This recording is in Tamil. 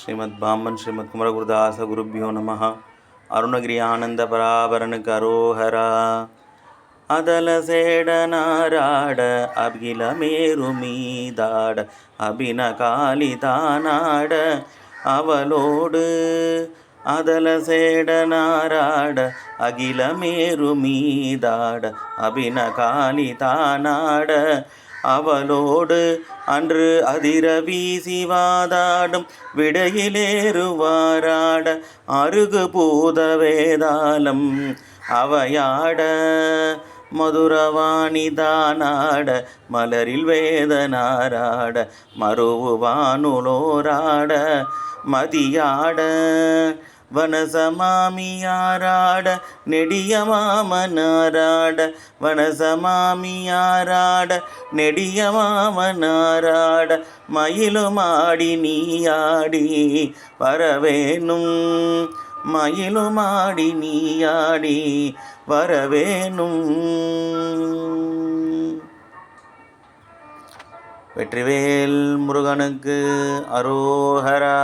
ஸ்ரீமத் பாம்பன் ஸ்ரீமத் குமரகுருதாச குருபியோ நம அருணகிரி ஆனந்த பராபரனுக்கு அரோஹரா. அதல சேடனாராட அகில மேருமீதாட அபின காளிதானாட அவளோடு அதல சேடனாராட அகில மேருமீதாட அபின காளிதானாட அவளோடு அன்று அதிர வீசி வாதாடும் விடையிலேறுவாராட அருகு பூத வேதாளம். அவையாட மதுரவாணி தானாட மலரில் வேதனாராட மறுவானுலோராட மதியாட வனசமாமியாராட நெடிய மாமனாராட வனசமாமியாராட நெடிய மாமனாராட மயிலுமாடி நீயாடி வரவேணும். மயிலுமாடி நீயாடி வரவேணும். வெற்றிவேல் முருகனுக்கு அரோஹரா.